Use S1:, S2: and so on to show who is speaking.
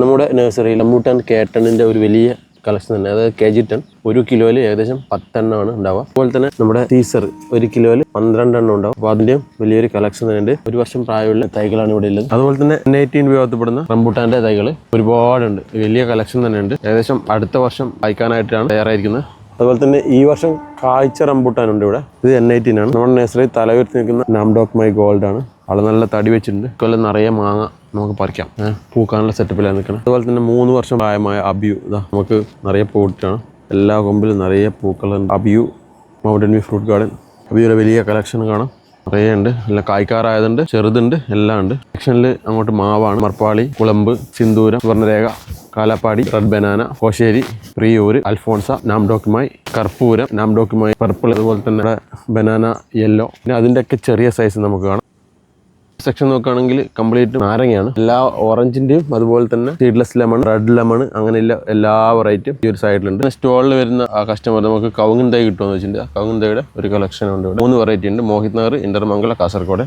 S1: നമ്മുടെ നഴ്സറിയിൽ റംബൂട്ടാൻ കേട്ടണിന്റെ ഒരു വലിയ കളക്ഷൻ തന്നെ. അതായത് കെ ജി ടെൻ ഒരു കിലോയിൽ ഏകദേശം പത്തെണ്ണമാണ് ഉണ്ടാവുക. അതുപോലെ തന്നെ നമ്മുടെ ടീസർ ഒരു കിലോയിൽ പന്ത്രണ്ടെണ്ണം ഉണ്ടാവും. അപ്പൊ അതിന്റെയും വലിയൊരു കളക്ഷൻ തന്നെ ഉണ്ട് ഒരു വർഷം പ്രായമുള്ള തൈകളാണ് ഇവിടെ ഉള്ളത്. അതുപോലെ തന്നെ എൻ എയ്റ്റീൻ വിഭാഗത്തിൽപ്പെടുന്ന റംബൂട്ടാന്റെ തൈകൾ ഒരുപാടുണ്ട്. വലിയ കളക്ഷൻ തന്നെ ഉണ്ട് ഏകദേശം അടുത്ത വർഷം വായിക്കാനായിട്ടാണ് തയ്യാറായിരിക്കുന്നത്. അതുപോലെ തന്നെ ഈ വർഷം കാഴ്ച റംബൂട്ടാനുണ്ട് ഇവിടെ. ഇത് എൻ എയ്റ്റീൻ ആണ്. നമ്മുടെ നഴ്സറി തലവരുത്തി നിൽക്കുന്ന നാംഡോക് മൈ ഗോൾഡ് ആണ്. ആൾ നല്ല തടി വെച്ചിട്ടുണ്ട്. കൊല്ലം നിറയെ മാങ്ങ നമുക്ക് പറിക്കാം. പൂക്കാനുള്ള സെറ്റപ്പിലാണ് നിൽക്കണം അതുപോലെ തന്നെ മൂന്ന് വർഷം പ്രായമായ അബിയു ഇതാ നമുക്ക് നിറയെ പൂട്ടാണ് എല്ലാ കൊമ്പിലും നിറയെ പൂക്കളുണ്ട് abiu mountain view fruit garden. അബിയുടെ വലിയ കളക്ഷൻ കാണാം. നിറയെ ഉണ്ട്. നല്ല കായ്ക്കാറായതുണ്ട് ചെറുതുണ്ട് എല്ലാം ഉണ്ട്. സെക്ഷനിൽ അങ്ങോട്ട് മാവാണ്. മർപ്പാളി കുളമ്പ് സിന്ദൂരം സുവർണരേഖ കാലാപ്പാടി റെഡ് ബനാന കോശേരി പ്രിയൂര് അൽഫോൺസ നാംഡോക്കുമായി കർപ്പൂരം നാംഡോക്കുമായി പർപ്പിൾ അതുപോലെ തന്നെ ബനാന യെല്ലോ. പിന്നെ അതിന്റെയൊക്കെ ചെറിയ സൈസ് നമുക്ക് കാണാം. സെക്ഷൻ നോക്കുകയാണെങ്കിൽ കംപ്ലീറ്റ് നാരങ്ങയാണ്. എല്ലാ ഓറഞ്ചിന്റെയും അതുപോലെ തന്നെ സീഡ്ലെസ് ലെമൺ റെഡ് ലെമൺ അങ്ങനെയുള്ള എല്ലാ വെറൈറ്റിയും ഈ ഒരു സൈഡിലുണ്ട് സ്റ്റോളിൽ വരുന്ന ആ കസ്റ്റമർ നമുക്ക് കവുങ്ങൻ തൈ കിട്ടുമെന്ന് വെച്ചിട്ടുണ്ട്. കവുങ്ങൻ തൈയുടെ ഒരു കളക്ഷൻ ഉണ്ട് ഇവിടെ. മൂന്ന് വെറൈറ്റി ഉണ്ട്. മോഹിത് നഗർ ഇന്റർമംഗല കാസർഗോഡ്.